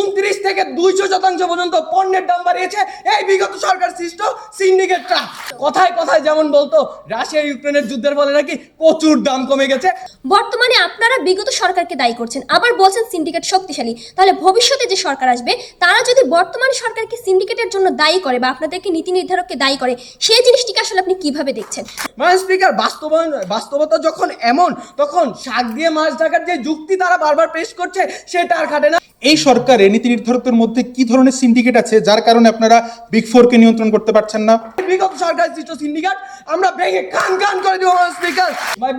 উনত্রিশ থেকে দুইশো শতাংশ পর্যন্ত পণ্যের দাম বাড়িয়েছে এই বিগত সরকার সৃষ্ট সিন্ডিকেটটা কথায় কথায় যেমন বলতো রাশিয়া ইউক্রেনের যুদ্ধের ফলে নাকি প্রচুর দাম কমে গেছে। বর্তমানে আপনারা বিগত সরকারকে দায়ী করছেন আবার বলছেন সিন্ডিকেট শক্তিশালী। তাহলে ভবিষ্যতে যে সরকার আসবে তারা যদি বর্তমান সরকারকে সিন্ডিকেটের জন্য দায়ী করে বা আপনাদেরকে নীতি নির্ধারককে দায়ী করে সেই জিনিসটিকে আসলে আপনি কীভাবে দেখছেন? মানে স্পিকার বাস্তবায়ন বাস্তবতা যখন এমন তখন শাক দিয়ে মাছ ঢাকার যে যুক্তি তারা বারবার পেশ করছে সেটা আর খাটে না। এই সরকারে নীতি নির্ধারকদের মধ্যে কি ধরনের সিন্ডিকেট আছে, যার কারণে আপনারা বিগ ফোরকে নিয়ন্ত্রণ করতে পারছেন না? বিগত সরকার সৃষ্ট সিন্ডিকেট আমরা ভেঙে কান কান করে দিব স্পিকার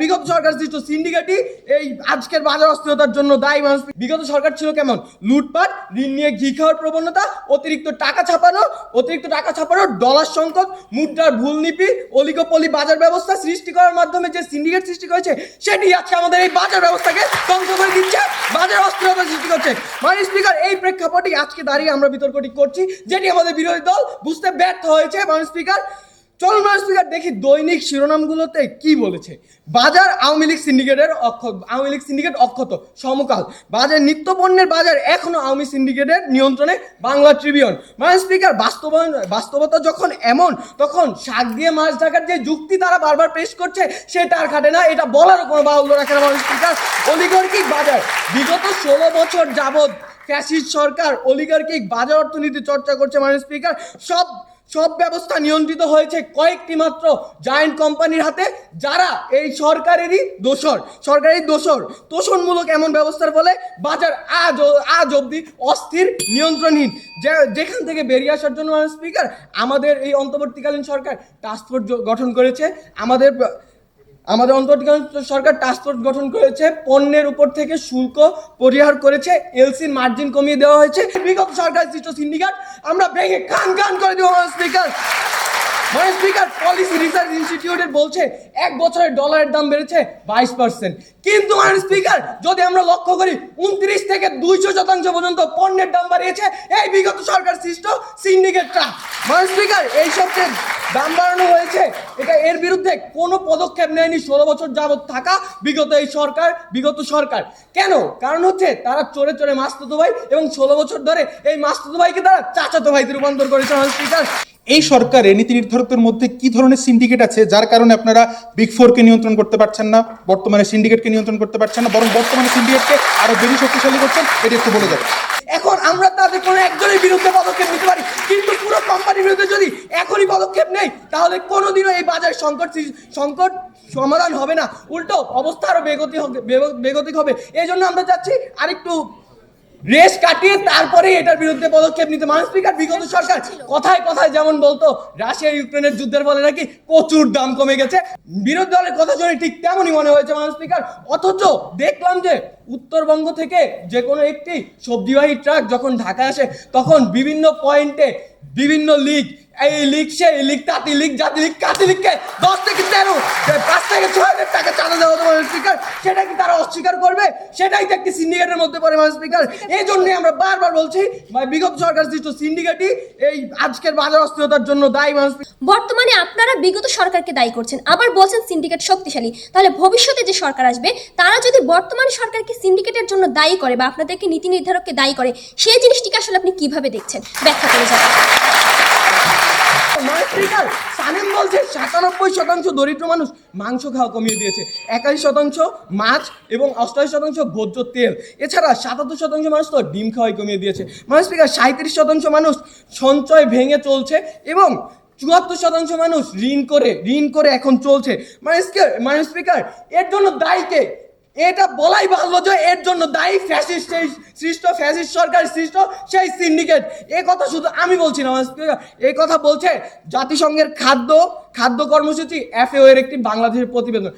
বিগত সরকার সৃষ্ট সিন্ডিকেটই এই আজকের বাজার অস্থিরতার জন্য দায়ী মানুষ বিগত সরকার ছিল কেমন? লুটপাট, ঋণ নিয়ে ঘি খাওয়ার প্রবণতা, অতিরিক্ত টাকা ছাপানো, অতিরিক্ত টাকা ছাপানো ডলার সংকট, মুদ্রার ভুল নীতি অলিগোপলি বাজার ব্যবস্থা সৃষ্টি করার মাধ্যমে যে সিন্ডিকেট সৃষ্টি করেছে, সেটি আজকে আমাদের এই বাজার ব্যবস্থাকে ধ্বংস করে দিচ্ছে, বাজার অস্থিরতা সৃষ্টি করছে। মানে স্পিকার এই প্রেক্ষাপটে আজকে দাঁড়িয়ে আমরা বিতর্কটি করছি, যেটি আমাদের বিরোধী দল বুঝতে ব্যর্থ হয়েছে এবং স্পিকার চলুন স্পিকার দেখি দৈনিক শিরোনামগুলোতে কি বলেছে। বাজার আওয়ামী লীগ সিন্ডিকেটের অক্ষ আওয়ামী লীগ সিন্ডিকেট অক্ষত, সমকাল। বাজার নিত্য পণ্যের বাজার এখনও আওয়ামী সিন্ডিকেটের নিয়ন্ত্রণে, বাংলা ট্রিবিউন মানে স্পিকার বাস্তবায়ন বাস্তবতা যখন এমন, তখন শাক দিয়ে মাছ ঢাকার যে যুক্তি তারা বারবার পেশ করছে, সেটা আর খাটে না। এটা বলারও কোনো বাহুল্য রাখে না মানে স্পিকার অলিগার্কিক বাজার। বিগত ষোলো বছর যাবৎ ফ্যাসিস্ট সরকার অলিগার্কিক বাজার অর্থনীতি চর্চা করছে মানে স্পিকার সব সব ব্যবস্থা নিয়ন্ত্রিত হয়েছে কয়েকটি মাত্র জায়েন্ট কোম্পানির হাতে, যারা এই সরকারেরই দোষর। সরকারি দোষর। তোষণমূলক এমন ব্যবস্থার ফলে বাজার আজ আজ অবধি অস্থির নিয়ন্ত্রণহীন। যেখান থেকে বেরিয়ে আসার জন্য স্পিকার, আমাদের এই অন্তর্বর্তীকালীন সরকার টাস্কফোর্স গঠন করেছে। আমাদের আমাদের অন্তর্বর্তীকালীন সরকার টাস্কফোর্স গঠন করেছে, পণ্যের উপর থেকে শুল্ক পরিহার করেছে এলসির মার্জিন কমিয়ে দেওয়া হয়েছে। বিগত সরকার সৃষ্ট সিন্ডিকেট আমরা ভেঙে কান কান করে দিব স্পিকার মানে স্পিকার পলিসি রিসার্চ ইনস্টিটিউটের বলছে, এক বছরে ডলারের দাম বেড়েছে বাইশ পার্সেন্ট কিন্তু মানে স্পিকার যদি আমরা লক্ষ্য করি, উনত্রিশ থেকে দুইশো শতাংশ পর্যন্ত পণ্যের দাম বাড়িয়েছে, এই বিগত সরকার সৃষ্ট সিন্ডিকেটটা মানে স্পিকার এই সবচেয়ে দাম বাড়ানো হয়েছে। এটা এর বিরুদ্ধে কোনো পদক্ষেপ নেয়নি ষোলো বছর যাবৎ থাকা বিগত এই সরকার, বিগত সরকার। কেন? কারণ হচ্ছে তারা চোরে চোরে মাস্তুতো ভাই এবং ষোলো বছর ধরে এই মাস্তুতো ভাইকে তারা চাচাতো ভাইতে রূপান্তর করেছে মানে স্পিকার এই সরকারে নীতি নির্ধারকদের মধ্যে কি ধরনের সিন্ডিকেট আছে, যার কারণে আপনারা বিগ ফোরকে নিয়ন্ত্রণ করতে পারছেন না, বর্তমানে সিন্ডিকেটকে নিয়ন্ত্রণ করতে পারছেন না, বরং বর্তমানে সিন্ডিকেটকে আরও বেশি শক্তিশালী করছেন, এটা একটু বলে যাবেন এখন আমরা তাদের কোনো একজনের বিরুদ্ধে পদক্ষেপ নিতে পারি, কিন্তু পুরো কোম্পানির বিরুদ্ধে যদি এখনই পদক্ষেপ নেই, তাহলে কোনোদিনও এই বাজার সংকট সংকট সমাধান হবে না। উল্টো অবস্থা আরও বেগতি হবে, বেগ- বেগতিক হবে। এই জন্য আমরা চাচ্ছি আরেকটু রেস কাটিয়ে তারপরে এটার বিরুদ্ধে পদক্ষেপ নিতে। মানুষ স্পিকার, বিগত সরকার কথায় কথায় যেমন বলতো রাশিয়া ইউক্রেনের যুদ্ধের বলে নাকি প্রচুর দাম কমে গেছে। বিরোধী দলের কথা শুনে ঠিক তেমনই মনে হয়েছে মানুষ স্পিকার। অথচ দেখলাম যে উত্তরবঙ্গ থেকে যে কোনো একটি সবজিবাহী ট্রাক যখন ঢাকা আসে, তখন বিভিন্ন পয়েন্টে বিভিন্ন লিগ এই লিগ সেই লিগ তাঁতি লিগ, জাতি লিগ, কাতি লিগকে দশ থেকে তেরো পাঁচ থেকে ছয় হাজার টাকা চাঁদা দেওয়া হতো স্পিকার সেটা কি তারা অস্বীকার করবে? সেটাই তো একটি সিন্ডিকেটের মধ্যে পড়ে মানুষ স্পিকার এই জন্যই আমরা বারবার বলছি বিগত সরকার সৃষ্ট সিন্ডিকেটই এই আজকের বাজার অস্থিরতার জন্য দায়ী মানুষ বর্তমানে আপনারা বিগত সরকারকে দায়ী করছেন, আবার বলছেন সিন্ডিকেট শক্তিশালী। তাহলে ভবিষ্যতে যে সরকার আসবে, তারা যদি বর্তমান সরকারকে সিন্ডিকেটের জন্য দায়ী করে বা আপনাদেরকে নীতি নির্ধারককে দায়ী করে, সেই জিনিসটিকে আসলে আপনি কীভাবে দেখছেন? ব্যাখ্যা করে যাবেন মানে স্পিকার সানেম বলছে সাতানব্বই শতাংশ দরিদ্র মানুষ মাংস খাওয়া কমিয়ে দিয়েছে। একাশি শতাংশ মাছ এবং অষ্টাশি শতাংশ ভোজ্য তেল। এছাড়া সাতাত্তর শতাংশ মানুষ তো ডিম খাওয়াই কমিয়ে দিয়েছে। মানে স্পিকার সাঁত্রিশ শতাংশ মানুষ সঞ্চয় ভেঙে চলছে এবং চুয়াত্তর শতাংশ মানুষ ঋণ করে ঋণ করে এখন চলছে। মানে স্পিকার মানে স্পিকার এর জন্য দায়ীকে এটা বলাই ভালো যে এর জন্য দায়ী ফ্যাসিস্ট সেই সৃষ্ট ফ্যাসিস্ট সরকার, সৃষ্ট সেই সিন্ডিকেট এ কথা শুধু আমি বলছি না এই কথা বলছে জাতিসংঘের খাদ্য খাদ্য কর্মসূচি এফএও এর একটি বাংলাদেশের প্রতিবেদন।